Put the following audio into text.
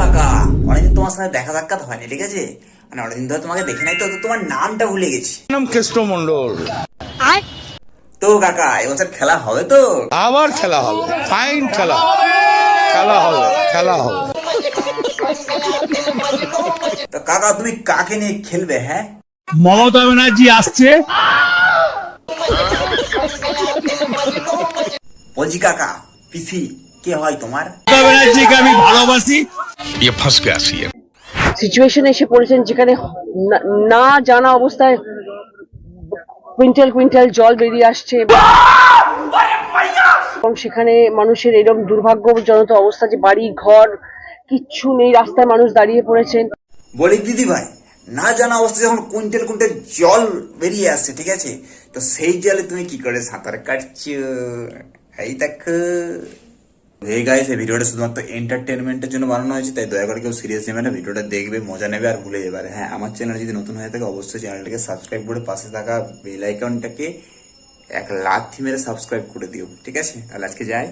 কাকা। অনেকদিন তোমার সাথে দেখা সাক্ষাৎ হয়নি ঠিক আছে? মানে অনেকদিন ধরে তোমাকে দেখে নাই তো তো তোমার নামটা ভুলে গেছি। নাম কেষ্ট মন্ডল তো কাকা এবছর খেলা হবে তো? আবার খেলা হবে। ফাইন খেলা খেলা হবে খেলা হবে। তো কাকা তুমি কাকে নিয়ে খেলবে হ্যাঁ? মমতা ব্যানার্জি আসছে। বলছি কাকা পিসি কে হয় তোমার? মমতা ব্যানার্জিকে আমি ভালোবাসি ये फंस गया सीएम সিচুয়েশনে এসে পড়েছেন যেখানে না- না জানা অবস্থায় কুইন্টাল কুইন্টাল জল বেরিয়ে আসছে এবং সেখানে মানুষের এরকম দুর্ভাগ্যজনক অবস্থা যে বাড়ি ঘর কিচ্ছু নেই রাস্তায় মানুষ দাঁড়িয়ে পড়েছেন বলি দিদি ভাই না জানা অবস্থা যখন কুইন্টাল কুইন্টাল জল বেরিয়ে আসছে ঠিক আছে তো সেই জলে তুমি কি করে সাঁতার কাটছো এই দেখো এই গাইস এই ভিডিওটা শুধুমাত্র এন্টারটেনমেন্টের জন্য বানানো হয়েছে, তাই দয়া করে কেউ সিরিয়াস নেবে না, ভিডিওটা দেখবে, মজা নেবে আর ভুলে যাবে। আর হ্যাঁ আমার চ্যানেল যদি নতুন হয়ে থাকে, অবশ্যই চ্যানেলটাকে সাবস্ক্রাইব করে পাশে থাকা বেল আইকনটাকে এক লাথি মেরে সাবস্ক্রাইব করে দিও, ঠিক আছে? তাহলে আজকে যাই।